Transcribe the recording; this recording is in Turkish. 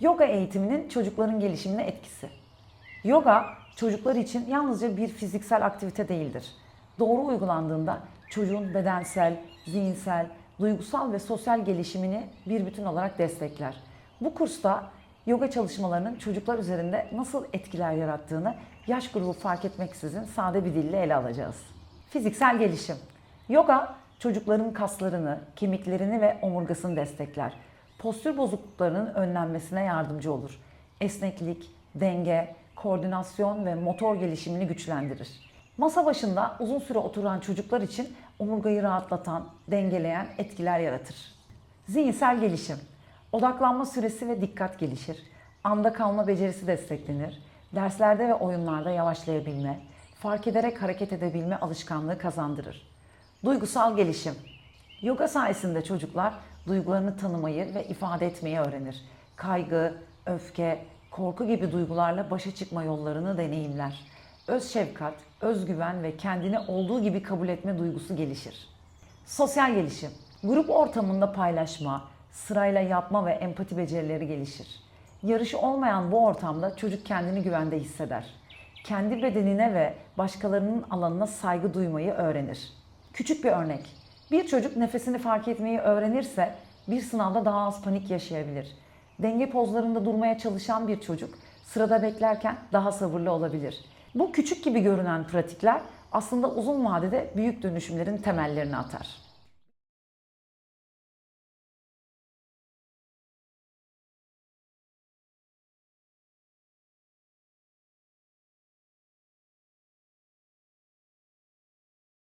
Yoga eğitiminin çocukların gelişimine etkisi. Yoga çocuklar için yalnızca bir fiziksel aktivite değildir. Doğru uygulandığında çocuğun bedensel, zihinsel, duygusal ve sosyal gelişimini bir bütün olarak destekler. Bu kursta yoga çalışmalarının çocuklar üzerinde nasıl etkiler yarattığını yaş grubu fark etmeksizin sade bir dille ele alacağız. Fiziksel gelişim. Yoga çocukların kaslarını, kemiklerini ve omurgasını destekler. Postür bozukluklarının önlenmesine yardımcı olur. Esneklik, denge, koordinasyon ve motor gelişimini güçlendirir. Masa başında uzun süre oturan çocuklar için omurgayı rahatlatan, dengeleyen etkiler yaratır. Zihinsel gelişim. Odaklanma süresi ve dikkat gelişir. Anda kalma becerisi desteklenir. Derslerde ve oyunlarda yavaşlayabilme, fark ederek hareket edebilme alışkanlığı kazandırır. Duygusal gelişim. Yoga sayesinde çocuklar duygularını tanımayı ve ifade etmeyi öğrenir. Kaygı, öfke, korku gibi duygularla başa çıkma yollarını deneyimler. Öz şefkat, özgüven ve kendini olduğu gibi kabul etme duygusu gelişir. Sosyal gelişim. Grup ortamında paylaşma, sırayla yapma ve empati becerileri gelişir. Yarışı olmayan bu ortamda çocuk kendini güvende hisseder. Kendi bedenine ve başkalarının alanına saygı duymayı öğrenir. Küçük bir örnek. Bir çocuk nefesini fark etmeyi öğrenirse bir sınavda daha az panik yaşayabilir. Denge pozlarında durmaya çalışan bir çocuk sırada beklerken daha sabırlı olabilir. Bu küçük gibi görünen pratikler aslında uzun vadede büyük dönüşümlerin temellerini atar.